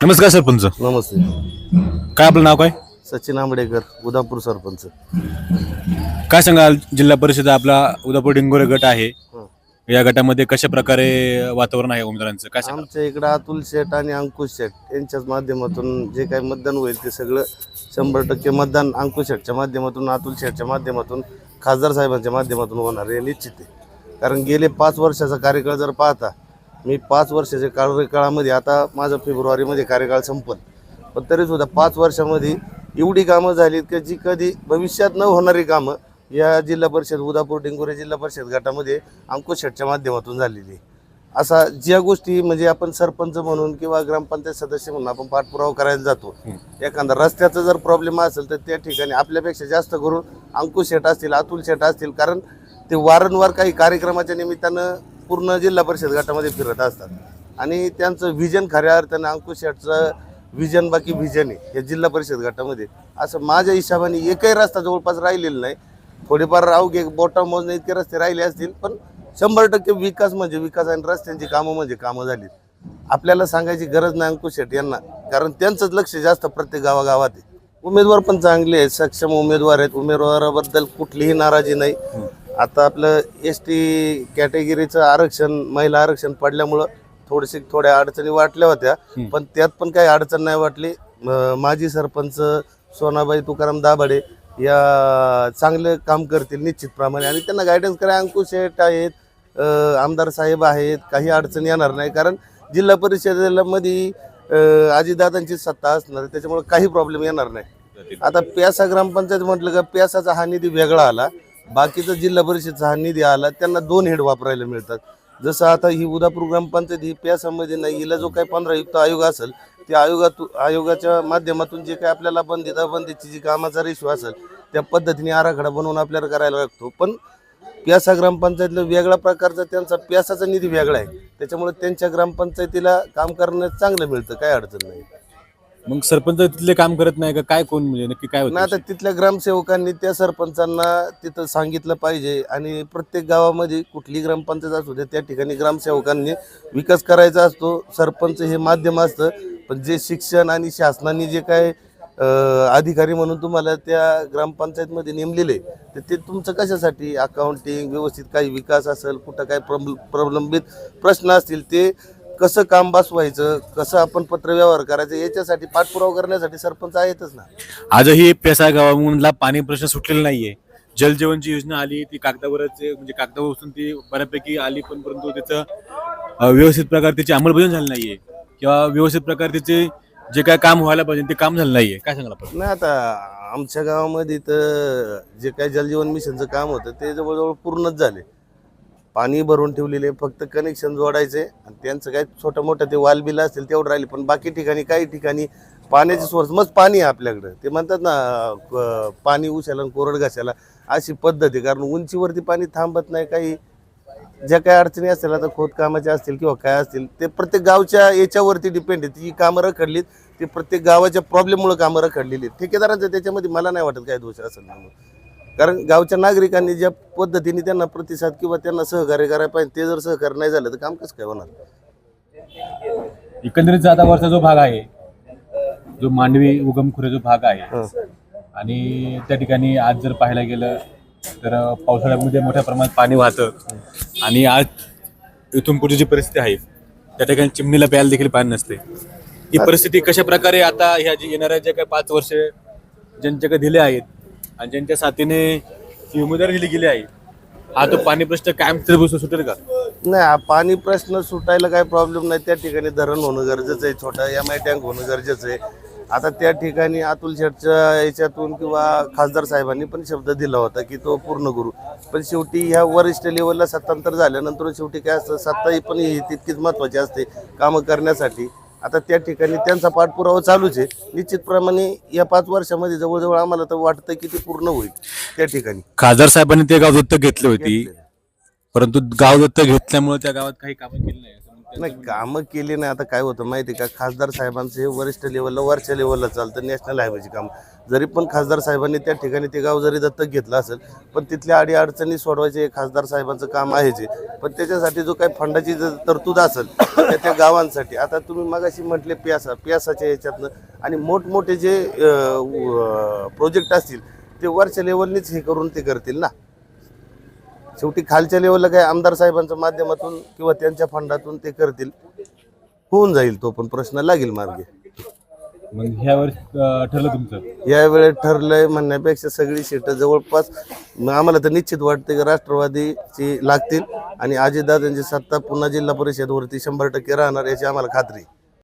नमस्कार सरपंच. नमस्ते. काय आपलं नाव काय? सचिन आंबडेकर उदापूर सरपंच. काय सांगाल जिल्हा परिषद आपला उदापूर डिंगोरे गट आहे. हं. या गटामध्ये कशा प्रकारे वातावरण आहे उमेदवारांचं? काय सांगाल? आमच्या इकडं अतुल शेठ आणि अंकुश शेठ यांच्याच माध्यमातून जे काही मतदान होईल ते सगळं शंभर टक्के मतदान अंकुश शेठच्या माध्यमातून अतुल शेठच्या माध्यमातून खासदार साहेबांच्या माध्यमातून होणार हे निश्चित आहे. कारण गेले पाच वर्षाचा कार्यकाळ जर पाहता मी पाच वर्षाच्या कार्यकाळामध्ये आता माझं फेब्रुवारीमध्ये कार्यकाळ संपल. पण तरीसुद्धा पाच वर्षामध्ये एवढी कामं झालीत की जी कधी भविष्यात न होणारी कामं या जिल्हा परिषद उदापूर डिंगोरे जिल्हा परिषद गटामध्ये अंकुश शेठच्या माध्यमातून झालेली आहे. असा ज्या गोष्टी म्हणजे आपण सरपंच म्हणून किंवा ग्रामपंचायत सदस्य म्हणून आपण पाठपुरावा करायला जातो एखादा रस्त्याचा जर प्रॉब्लेम असेल तर त्या ठिकाणी आपल्यापेक्षा जास्त करून अंकुश शेठ असतील अतुल शेठ असतील कारण ते वारंवार काही कार्यक्रमाच्या निमित्तानं पूर्ण जिल्हा परिषद गटामध्ये फिरत असतात. आणि त्यांचं व्हिजन खऱ्या अर्थानं अंकुश शेठचं व्हिजन बाकी व्हिजन आहे हे जिल्हा परिषद गटामध्ये. असं माझ्या हिशोबाने एकही रस्ता जवळपास राहिलेला नाही. थोडेफार अवघे बोटा मोजणे इतके रस्ते राहिले असतील पण शंभर टक्के विकास म्हणजे विकास आणि रस्त्यांची कामं म्हणजे कामं झाली. आपल्याला सांगायची गरज नाही अंकुश शेट यांना कारण त्यांचंच लक्ष जास्त प्रत्येक गावागावात आहे. उमेदवार पण चांगले आहेत सक्षम उमेदवार आहेत. उमेदवाराबद्दल कुठलीही नाराजी नाही. आता आपलं एस टी कॅटेगरीचं आरक्षण महिला आरक्षण पडल्यामुळं थोडीशी थोड्या अडचणी वाटल्या होत्या. पण त्यात पण काही अडचण नाही वाटली. म- माजी सरपंच सोनाबाई तुकाराम दाभाडे या चांगलं काम करतील निश्चितप्रमाणे. आणि त्यांना गायडन्स करा अंकुश शेठ आहेत अ, आमदार साहेब आहेत काही अडचण येणार नाही. कारण जिल्हा परिषदेमध्ये अजितदादांची सत्ता असणार आहे, त्याच्यामुळे काही प्रॉब्लेम येणार नाही. आता प्यासा ग्रामपंचायत म्हटलं का प्यासाचा हा निधी वेगळा आला. बाकीचा जिल्हा परिषदचा हा निधी आला त्यांना दोन हेड वापरायला मिळतात. जसं आता ही उदापूर ग्रामपंचायत ही प्यासामध्ये नाही हिला जो काही पंधरा युक्त आयोग असेल त्या आयोगातून आयोगाच्या माध्यमातून जे काही आपल्याला बंदित अबंदितची जी कामाचा रेशो असेल त्या पद्धतीने आराखडा बनवून आपल्याला करायला लागतो. पण प्यासा ग्रामपंचायतीला वेगळ्या प्रकारचा त्यांचा प्यासाचा निधी वेगळा आहे. त्याच्यामुळे त्यांच्या ग्रामपंचायतीला काम करण्यास चांगलं मिळतं काय अडचण नाही. मग सरपंच तिथले काम करत नाही का? काय कोण म्हणजे नक्की काय ना होतं आता तिथल्या ग्रामसेवकांनी त्या सरपंचांना तिथं सांगितलं पाहिजे आणि प्रत्येक गावामध्ये कुठली ग्रामपंचायत असू दे त्या ठिकाणी ग्रामसेवकांनी विकास करायचा असतो सरपंच हे माध्यम असतं. पण जे शिक्षण आणि शासनाने जे काय अं, अधिकारी म्हणून तुम्हाला त्या ग्रामपंचायतमध्ये नेमलेले तर ते तुमचं कशासाठी? अकाउंटिंग व्यवस्थित काही विकास असेल कुठं काय प्रब प्रलंबित प्रश्न असतील ते कसं काम बसवायचं कसं आपण पत्रव्यवहार करायचं याच्यासाठी पाठपुरावा करण्यासाठी सरपंच आहेतच ना. आजही पेसा गावामधला पाणी प्रश्न सुटलेला नाहीये. जल जीवनची योजना आली ती कागदावरच म्हणजे कागदावर बसून ती बऱ्यापैकी आली पण परंतु त्याचं व्यवस्थित प्रकारे त्याची अंमलबजावणी झाली नाहीये. किंवा व्यवस्थित प्रकारे त्याचे जे काय काम व्हायला पाहिजे ते काम झालं नाहीये. काय सांगाल आपण? नाही आता आमच्या गावामध्ये तर जे काही जलजीवन मिशनचं काम होतं ते जवळजवळ पूर्णच झाले. पाणी भरून ठेवलेले फक्त कनेक्शन जोडायचे आणि त्यांचं काय छोटं मोठं ते वालबिल असेल असतील तेवढं राहिले. पण बाकी ठिकाणी काही ठिकाणी पाण्याचे सोर्स मग पाणी आहे आपल्याकडं. ते म्हणतात ना पाणी उशाला आणि कोरड घासायला अशी पद्धत आहे. कारण उंचीवरती पाणी थांबत नाही काही ज्या काही अडचणी असतील आता खोदकामाच्या असतील किंवा काय असतील ते प्रत्येक गावच्या याच्यावरती डिपेंड आहे. ती कामं रखडलीत ते प्रत्येक गावाच्या प्रॉब्लेममुळे कामं रखडलेली आहेत. ठेकेदारांचं त्याच्यामध्ये मला नाही वाटत काय दोष असेल म्हणून. कारण गावच्या नागरिकांनी ज्या पद्धतीने त्यांना प्रतिसाद किंवा त्यांना सहकार्य करायला पाहिजे ते जर सहकार्य नाही झालं तर काम कसं काय होणार? एकंदरीत आता वरचा जो भाग आहे जो मांडवी उगमखुरे जो भाग आहे. आणि त्या ठिकाणी आज जर पाहायला गेलं तर पावसाळ्यामध्ये मोठ्या प्रमाणात पाणी वाहतं. आणि आज इथून पुढची जी परिस्थिती आहे त्या ठिकाणी चिमणीला प्यायला देखील पाणी नसते. ही परिस्थिती कशा प्रकारे आता ह्या जी येणाऱ्या ज्या काही पाच वर्ष ज्यांच्याकडे दिले आहेत आणि ज्यांच्या साथीने ही उमेदवारी दिली गेली आहे हा तो पाणी प्रश्न कायम सुटेल का? नाही हा पाणी प्रश्न सुटायला काय प्रॉब्लेम नाही. त्या ठिकाणी धरण होणं गरजेचं आहे छोटा एम आय टँक होणं गरजेचं आहे. आता त्या ठिकाणी अतुल शेठच्या याच्यातून किंवा खासदार साहेबांनी पण शब्द दिला होता की तो पूर्ण करू. पण शेवटी ह्या वरिष्ठ लेवलला सत्तांतर झाल्यानंतर शेवटी काय असतं सत्ता ही पण ही तितकीच महत्त्वाची असते कामं करण्यासाठी. आता त्या ठिकाणी त्यांचा पाठपुरावा चालूच आहे. निश्चितप्रमाणे या पाच वर्षामध्ये जवळजवळ आम्हाला तर वाटतं की ते पूर्ण होईल त्या ठिकाणी. खासदार साहेबांनी ते गाव दत्तक घेतली होती. परंतु गाव दत्तक घेतल्यामुळे त्या गावात काही कामं केली नाही. असं नाही कामं केली नाही. आता काय होतं माहिती का? खासदार साहेबांचं हे वरिष्ठ लेवलला वरच्या लेवलला चालतं. नॅशनल हायवेची काम. जरी पण खासदार साहेबांनी त्या ठिकाणी ते गाव जरी दत्तक घेतलं असेल पण तिथल्या अडीअडचणी सोडवायचे हे खासदार साहेबांचं काम आहेच जे पण त्याच्यासाठी जो काही फंडाची जर तरतूद असेल त्या त्या गावांसाठी. आता तुम्ही मगाशी म्हटले प्यासा. प्यासाच्या याच्यातनं आणि मोठमोठे जे प्रोजेक्ट असतील ते वरच्या लेवलनीच हे करून ते करतील ना? शेवटी खालच्या लेवलला काय आमदार साहेबांच्या माध्यमातून किंवा त्यांच्या फंडातून ते करतील? होऊन जाईल तो पण प्रश्न लागेल मार्गे. मग ह्या वर्षी ठरलं तुमचं यावेळेस ठरलंय म्हणण्यापेक्षा सगळी सीटं जवळपास मग आम्हाला तर निश्चित वाटते की राष्ट्रवादीची लागतील आणि अजितदादांची सत्ता पुन्हा जिल्हा परिषदवरती शंभर टक्के राहणार याची आम्हाला खात्री आहे.